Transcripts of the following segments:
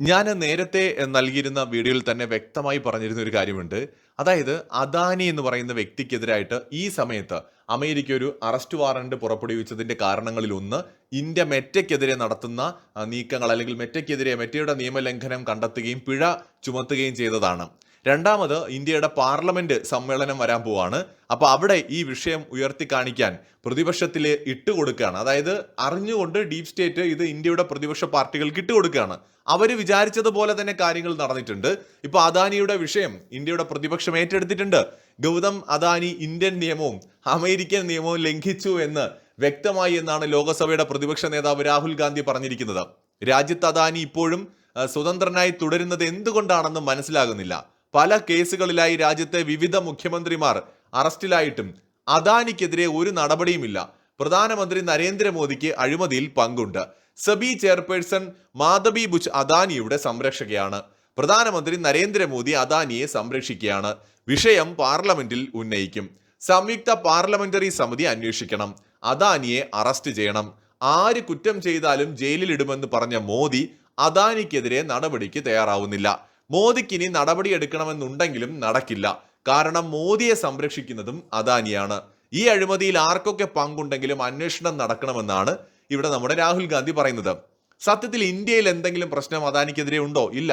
ഞാൻ നേരത്തെ നൽകിയിരുന്ന വീഡിയോയിൽ തന്നെ വ്യക്തമായി പറഞ്ഞിരുന്ന ഒരു കാര്യമുണ്ട്. അതായത് അദാനി എന്ന് പറയുന്ന വ്യക്തിക്കെതിരായിട്ട് ഈ സമയത്ത് അമേരിക്ക ഒരു അറസ്റ്റ് വാറണ്ട് പുറപ്പെടുവിച്ചതിന്റെ കാരണങ്ങളിൽ ഒന്ന് ഇന്ത്യ മെറ്റയ്ക്കെതിരെ നടത്തുന്ന നീക്കങ്ങൾ അല്ലെങ്കിൽ മെറ്റയ്ക്കെതിരെ മെറ്റയുടെ നിയമലംഘനം കണ്ടെത്തുകയും പിഴ ചുമത്തുകയും ചെയ്തതാണ്. രണ്ടാമത് ഇന്ത്യയുടെ പാർലമെന്റ് സമ്മേളനം വരാൻ പോവാണ്. അപ്പൊ അവിടെ ഈ വിഷയം ഉയർത്തി കാണിക്കാൻ പ്രതിപക്ഷത്തിൽ ഇട്ടുകൊടുക്കുകയാണ് അതായത് അറിഞ്ഞുകൊണ്ട് ഡീപ് സ്റ്റേറ്റ് ഇത് ഇന്ത്യയുടെ പ്രതിപക്ഷ പാർട്ടികൾക്ക് ഇട്ടുകൊടുക്കുകയാണ് അവർ വിചാരിച്ചതുപോലെ തന്നെ കാര്യങ്ങൾ നടന്നിട്ടുണ്ട്. ഇപ്പൊ അദാനിയുടെ വിഷയം ഇന്ത്യയുടെ പ്രതിപക്ഷം ഏറ്റെടുത്തിട്ടുണ്ട്. ഗൗതം അദാനി ഇന്ത്യൻ നിയമവും അമേരിക്കൻ നിയമവും ലംഘിച്ചു എന്ന് വ്യക്തമായി എന്നാണ് ലോകസഭയുടെ പ്രതിപക്ഷ നേതാവ് രാഹുൽ ഗാന്ധി പറഞ്ഞിരിക്കുന്നത്. രാജ്യത്ത് അദാനി ഇപ്പോഴും സ്വതന്ത്രനായി തുടരുന്നത് എന്തുകൊണ്ടാണെന്ന് മനസ്സിലാകുന്നില്ല. പല കേസുകളിലായി രാജ്യത്തെ വിവിധ മുഖ്യമന്ത്രിമാർ അറസ്റ്റിലായിട്ടും അദാനിക്കെതിരെ ഒരു നടപടിയുമില്ല. പ്രധാനമന്ത്രി നരേന്ദ്രമോദിക്ക് അഴിമതിയിൽ പങ്കുണ്ട്. സബി ചെയർപേഴ്സൺ മാധബി ബുച്ച് അദാനിയുടെ സംരക്ഷകയാണ്. പ്രധാനമന്ത്രി നരേന്ദ്രമോദി അദാനിയെ സംരക്ഷിക്കുകയാണ്. വിഷയം പാർലമെന്റിൽ ഉന്നയിക്കും. സംയുക്ത പാർലമെന്ററി സമിതി അന്വേഷിക്കണം. അദാനിയെ അറസ്റ്റ് ചെയ്യണം. ആര് കുറ്റം ചെയ്താലും ജയിലിലിടുമെന്ന് പറഞ്ഞ മോദി അദാനിക്കെതിരെ നടപടിക്ക് തയ്യാറാവുന്നില്ല. മോദിക്ക് ഇനി നടപടിയെടുക്കണമെന്നുണ്ടെങ്കിലും നടക്കില്ല. കാരണം മോദിയെ സംരക്ഷിക്കുന്നതും അദാനിയാണ്. ഈ അഴിമതിയിൽ ആർക്കൊക്കെ പങ്കുണ്ടെങ്കിലും അന്വേഷണം നടക്കണമെന്നാണ് ഇവിടെ നമ്മുടെ രാഹുൽ ഗാന്ധി പറയുന്നത്. സത്യത്തിൽ ഇന്ത്യയിൽ എന്തെങ്കിലും പ്രശ്നം അദാനിക്കെതിരെ ഉണ്ടോ? ഇല്ല.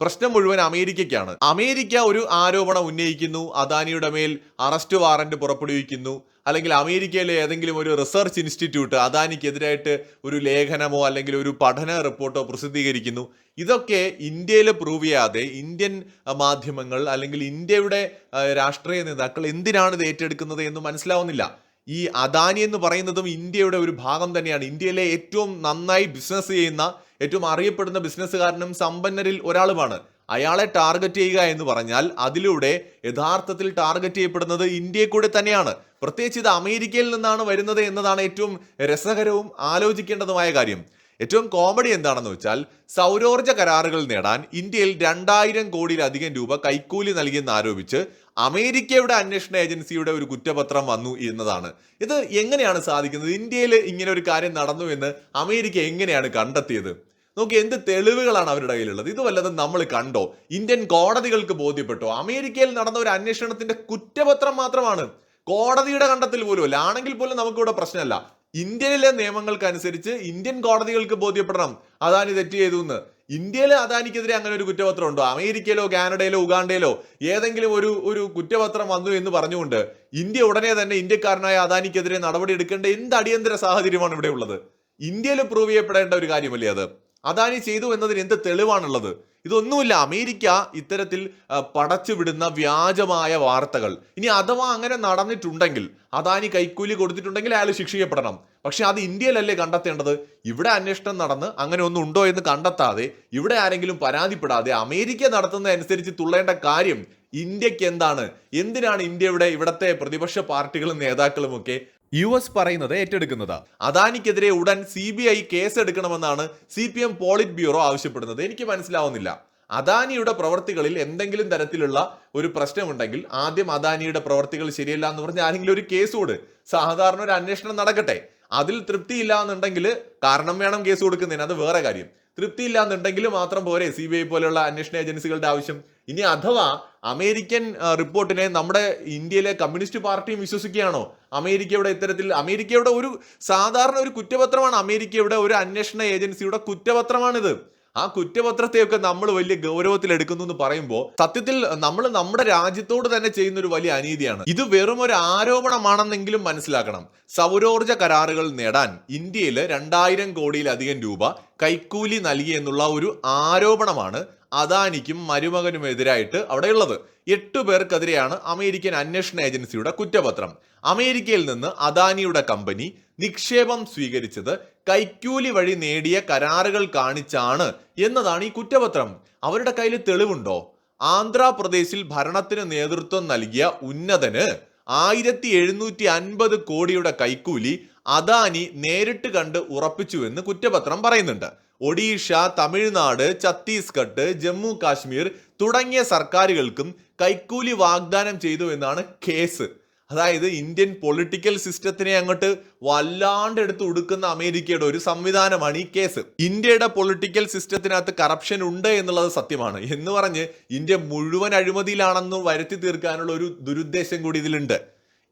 പ്രശ്നം മുഴുവൻ അമേരിക്കയ്ക്കാണ്. അമേരിക്ക ഒരു ആരോപണം ഉന്നയിക്കുന്നു. അദാനിയുടെ മേൽ അറസ്റ്റ് വാറന്റ് പുറപ്പെടുവിക്കുന്നു. അല്ലെങ്കിൽ അമേരിക്കയിലെ ഏതെങ്കിലും ഒരു റിസർച്ച് ഇൻസ്റ്റിറ്റ്യൂട്ട് അദാനിക്കെതിരായിട്ട് ഒരു ലേഖനമോ അല്ലെങ്കിൽ ഒരു പഠന റിപ്പോർട്ടോ പ്രസിദ്ധീകരിക്കുന്നു. ഇതൊക്കെ ഇന്ത്യയിൽ പ്രൂവ് ചെയ്യാതെ ഇന്ത്യൻ മാധ്യമങ്ങൾ അല്ലെങ്കിൽ ഇന്ത്യയുടെ രാഷ്ട്രീയ നേതാക്കൾ എന്തിനാണ് ഇത് ഏറ്റെടുക്കുന്നത് എന്ന് മനസ്സിലാവുന്നില്ല. ഈ അദാനി എന്ന് പറയുന്നതും ഇന്ത്യയുടെ ഒരു ഭാഗം തന്നെയാണ്. ഇന്ത്യയിലെ ഏറ്റവും നന്നായി ബിസിനസ് ചെയ്യുന്ന ഏറ്റവും അറിയപ്പെടുന്ന ബിസിനസ്സുകാരനും സമ്പന്നരിൽ ഒരാളുമാണ്. അയാളെ ടാർഗറ്റ് ചെയ്യുക എന്ന് പറഞ്ഞാൽ അതിലൂടെ യഥാർത്ഥത്തിൽ ടാർഗറ്റ് ചെയ്യപ്പെടുന്നത് ഇന്ത്യയെ കൂടെ തന്നെയാണ്. പ്രത്യേകിച്ച് ഇത് അമേരിക്കയിൽ നിന്നാണ് വരുന്നത് എന്നതാണ് ഏറ്റവും രസകരവും ആലോചിക്കേണ്ടതുമായ കാര്യം. ഏറ്റവും കോമഡി എന്താണെന്ന് വെച്ചാൽ സൗരോർജ കരാറുകൾ നേടാൻ ഇന്ത്യയിൽ രണ്ടായിരം കോടിയിലധികം രൂപ കൈക്കൂലി നൽകിയെന്ന് ആരോപിച്ച് അമേരിക്കയുടെ അന്വേഷണ ഏജൻസിയുടെ ഒരു കുറ്റപത്രം വന്നു എന്നതാണ്. ഇത് എങ്ങനെയാണ് സാധിക്കുന്നത്? ഇന്ത്യയിൽ ഇങ്ങനെ ഒരു കാര്യം നടന്നു എന്ന് അമേരിക്ക എങ്ങനെയാണ് കണ്ടെത്തിയത്? നോക്കി എന്ത് തെളിവുകളാണ് അവരുടെ കയ്യിലുള്ളത്? ഇത് വല്ലതും നമ്മൾ കണ്ടോ? ഇന്ത്യൻ കോടതികൾക്ക് ബോധ്യപ്പെട്ടോ? അമേരിക്കയിൽ നടന്ന ഒരു അന്വേഷണത്തിന്റെ കുറ്റപത്രം മാത്രമാണ്. കോടതിയുടെ കണ്ടെത്തൽ പോലുമല്ല ആണെങ്കിൽ പോലും നമുക്കിവിടെ പ്രശ്നമല്ല. ഇന്ത്യയിലെ നിയമങ്ങൾക്കനുസരിച്ച് ഇന്ത്യൻ കോടതികൾക്ക് ബോധ്യപ്പെടണം. അദാനി തെറ്റ് ചെയ്തു എന്ന് ഇന്ത്യയിലെ അദാനിക്കെതിരെ അങ്ങനെ ഒരു കുറ്റപത്രം ഉണ്ടോ അമേരിക്കയിലോ കാനഡയിലോ ഉഗാണ്ടയിലോ ഏതെങ്കിലും ഒരു ഒരു കുറ്റപത്രം വന്നു എന്ന് പറഞ്ഞുകൊണ്ട് ഇന്ത്യ ഉടനെ തന്നെ ഇന്ത്യക്കാരനായ അദാനിക്കെതിരെ നടപടി എടുക്കേണ്ട എന്ത് അടിയന്തര സാഹചര്യമാണ് ഇവിടെ ഉള്ളത്? ഇന്ത്യയിൽ പ്രൂവ് ചെയ്യപ്പെടേണ്ട ഒരു കാര്യമല്ലേ അത്? അദാനി ചെയ്തു എന്നതിന് എന്ത് തെളിവാണുള്ളത്? ഇതൊന്നുമില്ല. അമേരിക്ക ഇത്തരത്തിൽ പടച്ചുവിടുന്ന പടച്ചു വിടുന്ന വ്യാജമായ വാർത്തകൾ. ഇനി അഥവാ അങ്ങനെ നടന്നിട്ടുണ്ടെങ്കിൽ അദാനി കൈക്കൂലി കൊടുത്തിട്ടുണ്ടെങ്കിൽ അയാൾ ശിക്ഷിക്കപ്പെടണം. പക്ഷെ അത് ഇന്ത്യയിലല്ലേ കണ്ടെത്തേണ്ടത്? ഇവിടെ അന്വേഷണം നടന്ന് അങ്ങനെ ഒന്നും ഉണ്ടോ എന്ന് കണ്ടെത്താതെ ഇവിടെ ആരെങ്കിലും പരാതിപ്പെടാതെ അമേരിക്ക നടത്തുന്ന അനുസരിച്ച് തുള്ളേണ്ട കാര്യം ഇന്ത്യയ്ക്ക് എന്താണ്? എന്തിനാണ് ഇന്ത്യയുടെ ഇവിടത്തെ പ്രതിപക്ഷ പാർട്ടികളും നേതാക്കളും ഒക്കെ യു എസ് പറയുന്നത് ഏറ്റെടുക്കുന്നത്. അദാനിക്കെതിരെ ഉടൻ സി ബി ഐ കേസ് എടുക്കണമെന്നാണ് C P M polit bureau ആവശ്യപ്പെടുന്നത്. എനിക്ക് മനസ്സിലാവുന്നില്ല. അദാനിയുടെ പ്രവർത്തികളിൽ എന്തെങ്കിലും തരത്തിലുള്ള ഒരു പ്രശ്നമുണ്ടെങ്കിൽ ആദ്യം അദാനിയുടെ പ്രവർത്തികൾ ശരിയല്ല എന്ന് പറഞ്ഞ് ആരെങ്കിലും ഒരു കേസ് കൂട് സാധാരണ ഒരു അന്വേഷണം നടക്കട്ടെ. അതിൽ തൃപ്തിയില്ല എന്നുണ്ടെങ്കിൽ കാരണം വേണം കേസ് കൊടുക്കുന്നതിന്. അത് വേറെ കാര്യം. തൃപ്തിയില്ല എന്നുണ്ടെങ്കിൽ മാത്രം പോരെ സി ബി ഐ പോലെയുള്ള അന്വേഷണ ഏജൻസികളുടെ ആവശ്യം. ഇനി അഥവാ അമേരിക്കൻ റിപ്പോർട്ടിനെ നമ്മുടെ ഇന്ത്യയിലെ കമ്മ്യൂണിസ്റ്റ് പാർട്ടിയും വിശ്വസിക്കുകയാണോ? അമേരിക്കയുടെ ഇത്തരത്തിൽ അമേരിക്കയുടെ ഒരു സാധാരണ ഒരു കുറ്റപത്രമാണ് അമേരിക്കയുടെ ഒരു അന്വേഷണ ഏജൻസിയുടെ കുറ്റപത്രമാണിത്. ആ കുറ്റപത്രത്തെയൊക്കെ നമ്മൾ വലിയ ഗൗരവത്തിൽ എടുക്കുന്നു എന്ന് പറയുമ്പോൾ സത്യത്തിൽ നമ്മൾ നമ്മുടെ രാജ്യത്തോട് തന്നെ ചെയ്യുന്ന ഒരു വലിയ അനീതിയാണ്. ഇത് വെറും ഒരു ആരോപണമാണെന്നെങ്കിലും മനസ്സിലാക്കണം. സൗരോർജ കരാറുകൾ നേടാൻ ഇന്ത്യയിൽ രണ്ടായിരം കോടിയിലധികം രൂപ കൈക്കൂലി നൽകി എന്നുള്ള ഒരു ആരോപണമാണ് അദാനിക്കും മരുമകനും എതിരായിട്ട് അവിടെയുള്ളത്. എട്ടു പേർക്കെതിരെയാണ് അമേരിക്കൻ അന്വേഷണ ഏജൻസിയുടെ കുറ്റപത്രം. അമേരിക്കയിൽ നിന്ന് അദാനിയുടെ കമ്പനി നിക്ഷേപം സ്വീകരിച്ചത് കൈക്കൂലി വഴി നേടിയ കരാറുകൾ കാണിച്ചാണ് എന്നതാണ് ഈ കുറ്റപത്രം. അവരുടെ കയ്യിൽ തെളിവുണ്ടോ? ആന്ധ്രാപ്രദേശിൽ ഭരണത്തിന് നേതൃത്വം നൽകിയ ഉന്നതന് ആയിരത്തി എഴുന്നൂറ്റി അൻപത് കോടിയുടെ കൈക്കൂലി അദാനി നേരിട്ട് കണ്ട് ഉറപ്പിച്ചുവെന്ന് കുറ്റപത്രം പറയുന്നുണ്ട്. ഒഡീഷ തമിഴ്നാട് ഛത്തീസ്ഗഡ് ജമ്മു കാശ്മീർ തുടങ്ങിയ സർക്കാരുകൾക്കും കൈക്കൂലി വാഗ്ദാനം ചെയ്തു എന്നാണ് കേസ്. അതായത് ഇന്ത്യൻ പൊളിറ്റിക്കൽ സിസ്റ്റത്തിനെ അങ്ങോട്ട് വല്ലാണ്ട് എടുത്ത് ഉടുക്കുന്ന അമേരിക്കയുടെ ഒരു സംവിധാനമാണ് ഈ കേസ്. ഇന്ത്യയുടെ പൊളിറ്റിക്കൽ സിസ്റ്റത്തിനകത്ത് കറപ്ഷൻ ഉണ്ട് എന്നുള്ളത് സത്യമാണ്. എന്ന് പറഞ്ഞ് ഇന്ത്യ മുഴുവൻ അഴിമതിയിലാണെന്ന് വരുത്തി തീർക്കാനുള്ള ഒരു ദുരുദ്ദേശം കൂടി ഇതിലുണ്ട്.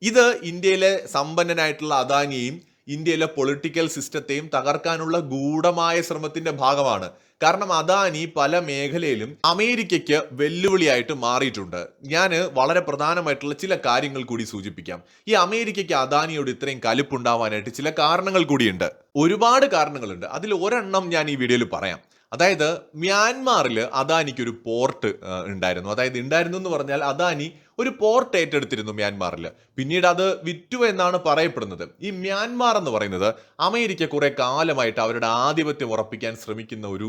ഇത് ഇന്ത്യയിലെ സമ്പന്നനായിട്ടുള്ള അദാനിയെയും ഇന്ത്യയിലെ പൊളിറ്റിക്കൽ സിസ്റ്റത്തെയും തകർക്കാനുള്ള ഗൂഢമായ ശ്രമത്തിന്റെ ഭാഗമാണ്. കാരണം അദാനി പല മേഖലയിലും അമേരിക്കയ്ക്ക് വെല്ലുവിളിയായിട്ട് മാറിയിട്ടുണ്ട്. ഞാൻ വളരെ പ്രധാനമായിട്ടുള്ള ചില കാര്യങ്ങൾ കൂടി സൂചിപ്പിക്കാം. ഈ അമേരിക്കയ്ക്ക് അദാനിയോട് ഇത്രയും കലിപ്പുണ്ടാവാനായിട്ട് ചില കാരണങ്ങൾ കൂടിയുണ്ട്. ഒരുപാട് കാരണങ്ങളുണ്ട്. അതിൽ ഒരെണ്ണം ഞാൻ ഈ വീഡിയോയിൽ പറയാം. അതായത് മ്യാൻമാറിൽ അദാനിക്ക് ഒരു പോർട്ട് ഉണ്ടായിരുന്നു. അതായത് ഉണ്ടായിരുന്നു എന്ന് പറഞ്ഞാൽ അദാനി ഒരു പോർട്ട് ഏറ്റെടുത്തിരുന്നു മ്യാൻമാറിൽ പിന്നീട് അത് വിറ്റു എന്നാണ് പറയപ്പെടുന്നത്. ഈ മ്യാൻമാർ എന്ന് പറയുന്നത് അമേരിക്ക കുറെ കാലമായിട്ട് അവരുടെ ആധിപത്യം ഉറപ്പിക്കാൻ ശ്രമിക്കുന്ന ഒരു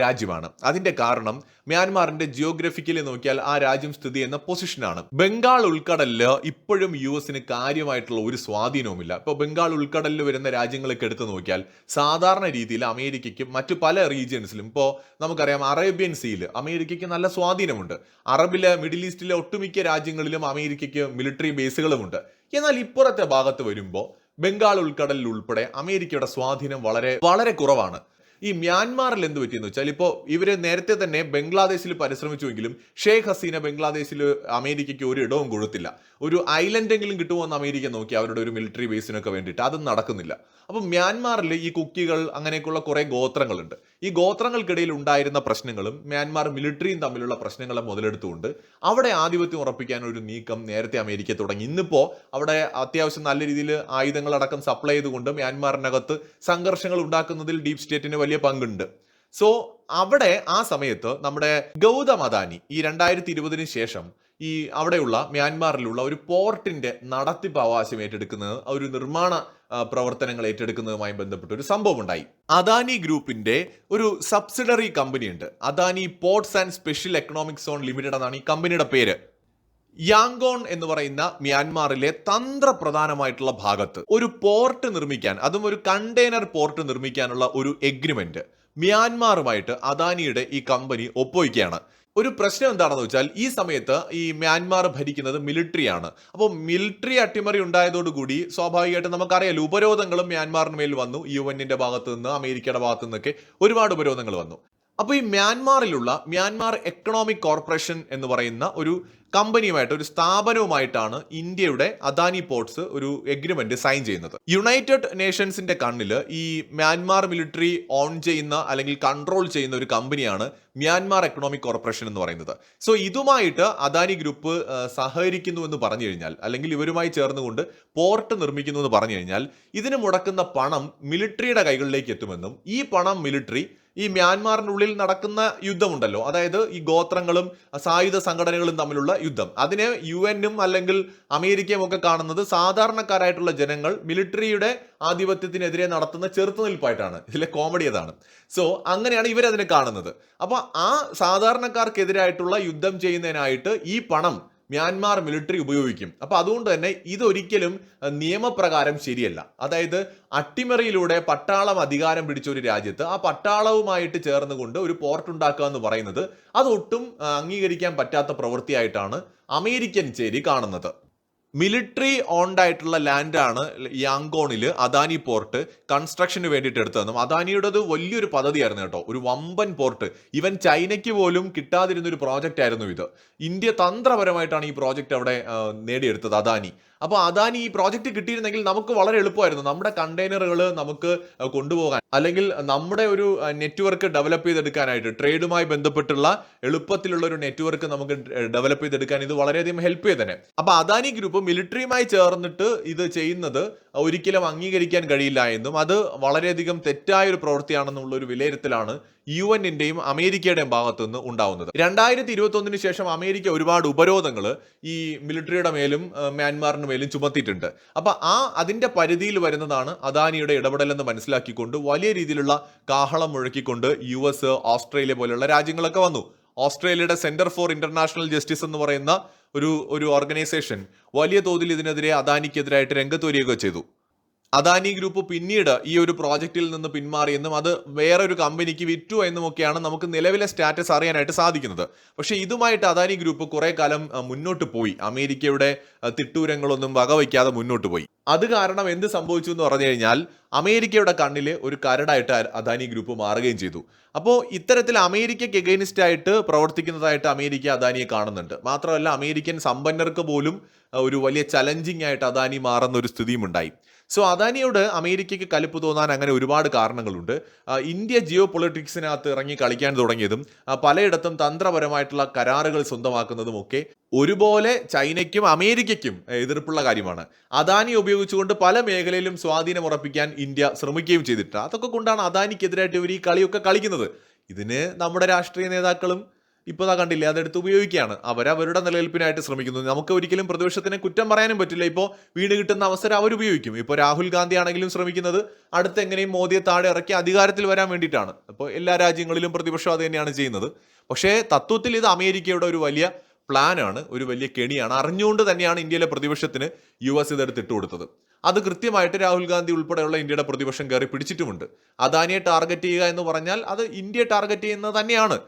രാജ്യമാണ്. അതിന്റെ കാരണം മ്യാൻമാറിന്റെ ജിയോഗ്രഫിക്കലി നോക്കിയാൽ ആ രാജ്യം സ്ഥിതി ചെയ്യുന്ന പൊസിഷനാണ് ബംഗാൾ ഉൾക്കടലിൽ ഇപ്പോഴും യു എസിന് കാര്യമായിട്ടുള്ള ഒരു സ്വാധീനവുമില്ല. ഇപ്പോൾ ബംഗാൾ ഉൾക്കടലിൽ വരുന്ന രാജ്യങ്ങളൊക്കെ എടുത്തു നോക്കിയാൽ സാധാരണ രീതിയിൽ അമേരിക്കയ്ക്കും മറ്റു പല റീജിയൻസിലും ഇപ്പോൾ നമുക്കറിയാം അറേബ്യൻ സീയിൽ അമേരിക്കയ്ക്ക് നല്ല സ്വാധീനമുണ്ട്. അറബിലെ മിഡിൽ ഈസ്റ്റിലെ ഒട്ടുമിക്ക രാജ്യങ്ങളിലും അമേരിക്കയ്ക്ക് മിലിറ്ററി ബേസുകളുമുണ്ട് എന്നാൽ ഇപ്പുറത്തെ ഭാഗത്ത് വരുമ്പോൾ ബംഗാൾ ഉൾക്കടലിൽ ഉൾപ്പെടെ അമേരിക്കയുടെ സ്വാധീനം വളരെ വളരെ കുറവാണ്. ഈ മ്യാൻമാറിൽ എന്ത് പറ്റിയെന്ന് വെച്ചാൽ ഇപ്പോൾ ഇവർ നേരത്തെ തന്നെ ബംഗ്ലാദേശിൽ പരിശ്രമിച്ചുവെങ്കിലും ഷെയ്ഖ് ഹസീന ബംഗ്ലാദേശിൽ അമേരിക്കയ്ക്ക് ഒരു ഇടവും കൊടുത്തില്ല ഒരു ഐലൻഡ് ഐലൻഡെങ്കിലും കിട്ടുമോയെന്ന് അമേരിക്ക നോക്കി അവരുടെ ഒരു മിലിറ്ററി ബേസിനൊക്കെ വേണ്ടിയിട്ട്. അത് നടക്കുന്നില്ല. അപ്പം മ്യാൻമാറിൽ ഈ കുക്കികൾ അങ്ങനെയൊക്കെയുള്ള കുറേ ഗോത്രങ്ങളുണ്ട്. ഈ ഗോത്രങ്ങൾക്കിടയിൽ ഉണ്ടായിരുന്ന പ്രശ്നങ്ങളും മ്യാൻമാർ മിലിറ്ററിയും തമ്മിലുള്ള പ്രശ്നങ്ങളെ മുതലെടുത്തുകൊണ്ട് അവിടെ ആധിപത്യം ഉറപ്പിക്കാൻ ഒരു നീക്കം നേരത്തെ അമേരിക്ക തുടങ്ങി. ഇന്നിപ്പോൾ അവിടെ അത്യാവശ്യം നല്ല രീതിയിൽ ആയുധങ്ങളടക്കം സപ്ലൈ ചെയ്തുകൊണ്ട് മ്യാൻമാറിനകത്ത് സംഘർഷങ്ങൾ ഉണ്ടാക്കുന്നതിൽ ഡീപ് സ്റ്റേറ്റിന് വലിയ പങ്കുണ്ട്. സോ അവിടെ ആ സമയത്ത് നമ്മുടെ ഗൗതം അദാനി ഈ രണ്ടായിരത്തി ഇരുപതിന് ശേഷം ഈ അവിടെയുള്ള മ്യാൻമാറിലുള്ള ഒരു പോർട്ടിന്റെ നടത്തിപ്പ് അവകാശം ഏറ്റെടുക്കുന്നത് ഒരു നിർമ്മാണ പ്രവർത്തനങ്ങൾ ഏറ്റെടുക്കുന്നതുമായി ബന്ധപ്പെട്ട ഒരു സംഭവം ഉണ്ടായി അദാനി ഗ്രൂപ്പിന്റെ ഒരു സബ്സിഡറി കമ്പനി ഉണ്ട് Adani ports and special economic zone limited എന്നാണ് ഈ കമ്പനിയുടെ പേര്. യാങ്കോൺ എന്ന് പറയുന്ന മ്യാൻമാറിലെ തന്ത്രപ്രധാനമായിട്ടുള്ള ഭാഗത്ത് ഒരു പോർട്ട് നിർമ്മിക്കാൻ അതും ഒരു കണ്ടെയ്നർ പോർട്ട് നിർമ്മിക്കാനുള്ള ഒരു എഗ്രിമെന്റ് മ്യാൻമാറുമായിട്ട് അദാനിയുടെ ഈ കമ്പനി ഒപ്പുവയ്ക്കുകയാണ്. ഒരു പ്രശ്നം എന്താണെന്ന് വെച്ചാൽ ഈ സമയത്ത് ഈ മ്യാൻമാർ ഭരിക്കുന്നത് മിലിറ്ററിയാണ് അപ്പോൾ മിലിറ്ററി അട്ടിമറി ഉണ്ടായതോടുകൂടി സ്വാഭാവികമായിട്ടും നമുക്കറിയാലോ ഉപരോധങ്ങളും മ്യാൻമാറിന് മേൽ വന്നു. യു എന്നിന്റെ ഭാഗത്തു നിന്ന് അമേരിക്കയുടെ ഭാഗത്തു നിന്നൊക്കെ ഒരുപാട് ഉപരോധങ്ങൾ വന്നു. അപ്പോൾ ഈ മ്യാൻമാറിലുള്ള മ്യാൻമാർ എക്കണോമിക് കോർപ്പറേഷൻ എന്ന് പറയുന്ന ഒരു കമ്പനിയുമായിട്ട് ഒരു സ്ഥാപനവുമായിട്ടാണ് ഇന്ത്യയുടെ അദാനി പോർട്സ് ഒരു എഗ്രിമെന്റ് സൈൻ ചെയ്യുന്നത്. യുണൈറ്റഡ് നേഷൻസിന്റെ കണ്ണിൽ ഈ മ്യാൻമാർ മിലിറ്ററി ഓൺ ചെയ്യുന്ന അല്ലെങ്കിൽ കൺട്രോൾ ചെയ്യുന്ന ഒരു കമ്പനിയാണ് മ്യാൻമാർ എക്കണോമിക് കോർപ്പറേഷൻ എന്ന് പറയുന്നത്. സോ ഇതുമായിട്ട് അദാനി ഗ്രൂപ്പ് സഹകരിക്കുന്നു എന്ന് പറഞ്ഞു കഴിഞ്ഞാൽ അല്ലെങ്കിൽ ഇവരുമായി ചേർന്നുകൊണ്ട് പോർട്ട് നിർമ്മിക്കുന്നു എന്ന് പറഞ്ഞു കഴിഞ്ഞാൽ ഇതിന് മുടക്കുന്ന പണം മിലിറ്ററിയുടെ കൈകളിലേക്ക് എത്തുമെന്നും ഈ പണം മിലിറ്ററി ഈ മ്യാൻമാറിനുള്ളിൽ നടക്കുന്ന യുദ്ധമുണ്ടല്ലോ. അതായത് ഈ ഗോത്രങ്ങളും സായുധ സംഘടനകളും തമ്മിലുള്ള യുദ്ധം. അതിനെ യു എന്നും അല്ലെങ്കിൽ അമേരിക്കയും ഒക്കെ കാണുന്നത് സാധാരണക്കാരായിട്ടുള്ള ജനങ്ങൾ മിലിറ്ററിയുടെ ആധിപത്യത്തിനെതിരെ നടത്തുന്ന ചെറുത്തുനിൽപ്പായിട്ടാണ്. ഇതിലെ കോമഡി അതാണ്. സോ അങ്ങനെയാണ് ഇവരതിനെ കാണുന്നത്. അപ്പോൾ ആ സാധാരണക്കാർക്കെതിരായിട്ടുള്ള യുദ്ധം ചെയ്യുന്നതിനായിട്ട് ഈ പണം മ്യാൻമാർ മിലിറ്ററി ഉപയോഗിക്കും. അപ്പോൾ അതുകൊണ്ട് തന്നെ ഇതൊരിക്കലും നിയമപ്രകാരം ശരിയല്ല. അതായത് അട്ടിമറിയിലൂടെ പട്ടാളം അധികാരം പിടിച്ച ഒരു രാജ്യത്ത് ആ പട്ടാളവുമായിട്ട് ചേർന്നുകൊണ്ട് ഒരു പോർട്ട് ഉണ്ടാക്കുക എന്ന് പറയുന്നത് അതൊട്ടും അംഗീകരിക്കാൻ പറ്റാത്ത പ്രവൃത്തിയായിട്ടാണ് അമേരിക്കൻ ചേരി കാണുന്നത്. മിലിറ്ററി ഓൺഡ് ആയിട്ടുള്ള ലാൻഡാണ് യാങ്കോണിൽ അദാനി പോർട്ട് കൺസ്ട്രക്ഷന് വേണ്ടിയിട്ട് എടുത്തതെന്നും അദാനിയുടേത് വലിയൊരു പദ്ധതിയായിരുന്നു കേട്ടോ. ഒരു വമ്പൻ പോർട്ട്. ഇവൻ ചൈനയ്ക്ക് പോലും കിട്ടാതിരുന്ന ഒരു പ്രോജക്റ്റ് ആയിരുന്നു ഇത്. ഇന്ത്യ തന്ത്രപരമായിട്ടാണ് ഈ പ്രോജക്റ്റ് അവിടെ നേടിയെടുത്തത് അദാനി. അപ്പോൾ അദാനി ഈ പ്രോജക്റ്റ് കിട്ടിയിരുന്നെങ്കിൽ നമുക്ക് വളരെ എളുപ്പമായിരുന്നു. നമ്മുടെ കണ്ടെയ്നറുകൾ നമുക്ക് കൊണ്ടുപോകാൻ അല്ലെങ്കിൽ നമ്മുടെ ഒരു നെറ്റ്വർക്ക് ഡെവലപ്പ് ചെയ്തെടുക്കാനായിട്ട് ട്രേഡുമായി ബന്ധപ്പെട്ടുള്ള എളുപ്പത്തിലുള്ള ഒരു നെറ്റ്വർക്ക് നമുക്ക് ഡെവലപ്പ് ചെയ്തെടുക്കാൻ ഇത് വളരെയധികം ഹെൽപ്പ് ചെയ്തേനെ. അപ്പൊ അദാനി ഗ്രൂപ്പ് മിലിറ്ററിയുമായി ചേർന്നിട്ട് ഇത് ചെയ്യുന്നത് ഒരിക്കലും അംഗീകരിക്കാൻ കഴിയില്ല എന്നും അത് വളരെയധികം തെറ്റായ ഒരു പ്രവൃത്തിയാണെന്നുള്ള ഒരു വിലയിരുത്തലാണ് യു എന്നിന്റെയും അമേരിക്കയുടെയും ഭാഗത്തു നിന്ന് ഉണ്ടാവുന്നത്. രണ്ടായിരത്തി ഇരുപത്തി ശേഷം അമേരിക്ക ഒരുപാട് ഉപരോധങ്ങൾ ഈ മിലിറ്ററിയുടെ മേലും ആ, മ്യാൻമാറിന് മേലും ചുമത്തിയിട്ടുണ്ട്. അപ്പൊ ആ അതിന്റെ പരിധിയിൽ വരുന്നതാണ് അദാനിയുടെ ഇടപെടലെന്ന് മനസ്സിലാക്കിക്കൊണ്ട് വലിയ രീതിയിലുള്ള കാഹളം മുഴക്കിക്കൊണ്ട് യു എസ് ഓസ്ട്രേലിയ പോലെയുള്ള രാജ്യങ്ങളൊക്കെ വന്നു. ഓസ്ട്രേലിയയുടെ സെന്റർ ഫോർ ഇന്റർനാഷണൽ ജസ്റ്റിസ് എന്ന് പറയുന്ന ഒരു ഒരു ഓർഗനൈസേഷൻ വലിയ തോതിൽ ഇതിനെതിരെ അദാനിക്കെതിരായിട്ട് രംഗത്ത് വരികയൊക്കെ ചെയ്തു. അദാനി ഗ്രൂപ്പ് പിന്നീട് ഈ ഒരു പ്രോജക്റ്റിൽ നിന്ന് പിന്മാറിയെന്നും അത് വേറൊരു കമ്പനിക്ക് വിറ്റു എന്നുമൊക്കെയാണ് നമുക്ക് നിലവിലെ സ്റ്റാറ്റസ് അറിയാനായിട്ട് സാധിക്കുന്നത്. പക്ഷേ ഇതുമായിട്ട് അദാനി ഗ്രൂപ്പ് കുറെ കാലം മുന്നോട്ട് പോയി. അമേരിക്കയുടെ തിട്ടൂരങ്ങളൊന്നും വകവയ്ക്കാതെ മുന്നോട്ട് പോയി. അത് കാരണം എന്ത് സംഭവിച്ചു എന്ന് പറഞ്ഞു കഴിഞ്ഞാൽ അമേരിക്കയുടെ കണ്ണിൽ ഒരു കരടായിട്ട് അദാനി ഗ്രൂപ്പ് മാറുകയും ചെയ്തു. അപ്പോൾ ഇത്തരത്തിൽ അമേരിക്കയ്ക്ക് എഗെയിൻസ്റ്റ് ആയിട്ട് പ്രവർത്തിക്കുന്നതായിട്ട് അമേരിക്ക അദാനിയെ കാണുന്നുണ്ട്. മാത്രമല്ല അമേരിക്കൻ സമ്പന്നർക്ക് പോലും ഒരു വലിയ ചലഞ്ചിങ് ആയിട്ട് അദാനി മാറുന്ന ഒരു സ്ഥിതിയും ഉണ്ടായി സോ അദാനിയോട് അമേരിക്കയ്ക്ക് കലിപ്പ് തോന്നാൻ അങ്ങനെ ഒരുപാട് കാരണങ്ങളുണ്ട്. ഇന്ത്യ ജിയോ പൊളിറ്റിക്സിനകത്ത് ഇറങ്ങി കളിക്കാൻ തുടങ്ങിയതും പലയിടത്തും തന്ത്രപരമായിട്ടുള്ള കരാറുകൾ സ്വന്തമാക്കുന്നതും ഒക്കെ ഒരുപോലെ ചൈനയ്ക്കും അമേരിക്കയ്ക്കും എതിർപ്പുള്ള കാര്യമാണ്. അദാനി ഉപയോഗിച്ചുകൊണ്ട് പല മേഖലയിലും സ്വാധീനം ഉറപ്പിക്കാൻ ഇന്ത്യ ശ്രമിക്കുകയും ചെയ്തിട്ടുണ്ട്. അതൊക്കെ കൊണ്ടാണ് അദാനിക്കെതിരായിട്ട് ഇവർ ഈ കളിയൊക്കെ കളിക്കുന്നത്. ഇതിന് നമ്മുടെ രാഷ്ട്രീയ നേതാക്കളും ഇപ്പോൾ അതാ കണ്ടില്ലേ അതെടുത്ത് ഉപയോഗിക്കുകയാണ്. അവരവരുടെ നിലനിൽപ്പിനായിട്ട് ശ്രമിക്കുന്നു. നമുക്ക് ഒരിക്കലും പ്രതിപക്ഷത്തിനെ കുറ്റം പറയാനും പറ്റില്ല. ഇപ്പോൾ വീട് കിട്ടുന്ന അവസരം അവർ ഉപയോഗിക്കും. ഇപ്പോൾ രാഹുൽ ഗാന്ധി ആണെങ്കിലും ശ്രമിക്കുന്നത് അടുത്ത് എങ്ങനെയും മോദിയെ താഴെ ഇറക്കി അധികാരത്തിൽ വരാൻ വേണ്ടിയിട്ടാണ്. അപ്പോൾ എല്ലാ രാജ്യങ്ങളിലും പ്രതിപക്ഷം അത് തന്നെയാണ് ചെയ്യുന്നത്. പക്ഷേ തത്വത്തിൽ ഇത് അമേരിക്കയുടെ ഒരു വലിയ പ്ലാനാണ് ഒരു വലിയ കെണിയാണ്. അറിഞ്ഞുകൊണ്ട് തന്നെയാണ് ഇന്ത്യയിലെ പ്രതിപക്ഷത്തിന് യു എസ് ഇതെടുത്ത് ഇട്ടുകൊടുത്തത് അത് കൃത്യമായിട്ട് രാഹുൽ ഗാന്ധി ഉൾപ്പെടെയുള്ള ഇന്ത്യയുടെ പ്രതിപക്ഷം കയറി പിടിച്ചിട്ടുമുണ്ട്. അദാനിയെ ടാർഗറ്റ് ചെയ്യുക എന്ന് പറഞ്ഞാൽ അത് ഇന്ത്യയെ ടാർഗറ്റ് ചെയ്യുന്നത് തന്നെയാണ്.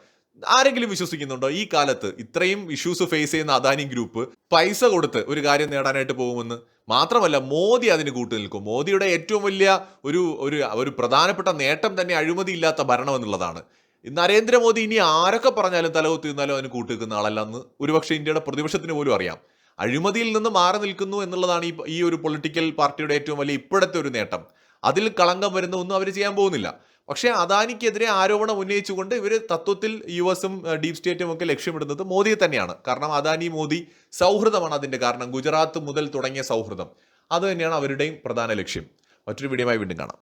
ആരെങ്കിലും വിശ്വസിക്കുന്നുണ്ടോ? ഈ കാലത്ത് ഇത്രയും ഇഷ്യൂസ് ഫേസ് ചെയ്യുന്ന അദാനി ഗ്രൂപ്പ് പൈസ കൊടുത്ത് ഒരു കാര്യം നേടാനായിട്ട് പോകുമെന്ന്? മാത്രമല്ല മോദി അതിന് കൂട്ടു നിൽക്കും. മോദിയുടെ ഏറ്റവും വലിയ ഒരു ഒരു ഒരു പ്രധാനപ്പെട്ട നേട്ടം തന്നെ അഴിമതിയില്ലാത്ത ഭരണം എന്നുള്ളതാണ്. നരേന്ദ്രമോദി ഇനി ആരൊക്കെ പറഞ്ഞാലും തലകുത്തി നിന്നാലും അതിന് കൂട്ടുനിൽക്കുന്ന ആളല്ലെന്ന് ഒരുപക്ഷെ ഇന്ത്യയുടെ പ്രതിപക്ഷത്തിന് പോലും അറിയാം. അഴിമതിയിൽ നിന്ന് മാറി നിൽക്കുന്നു എന്നുള്ളതാണ് ഈ ഈ ഒരു പൊളിറ്റിക്കൽ പാർട്ടിയുടെ ഏറ്റവും വലിയ ഇപ്പോഴത്തെ ഒരു നേട്ടം. അതിൽ കളങ്കം വരുന്ന ഒന്നും അവർ ചെയ്യാൻ പോകുന്നില്ല. പക്ഷേ അദാനിക്കെതിരെ ആരോപണം ഉന്നയിച്ചുകൊണ്ട് ഇവർ തത്വത്തിൽ യു എസും ഡീപ് സ്റ്റേറ്റും ഒക്കെ ലക്ഷ്യമിടുന്നത് മോദിയെ തന്നെയാണ്. കാരണം അദാനി മോദി സൗഹൃദമാണ് അതിന്റെ കാരണം. ഗുജറാത്ത് മുതൽ തുടങ്ങിയ സൗഹൃദം. അത് തന്നെയാണ് അവരുടെയും പ്രധാന ലക്ഷ്യം. മറ്റൊരു വീഡിയോയുമായി വീണ്ടും കാണാം.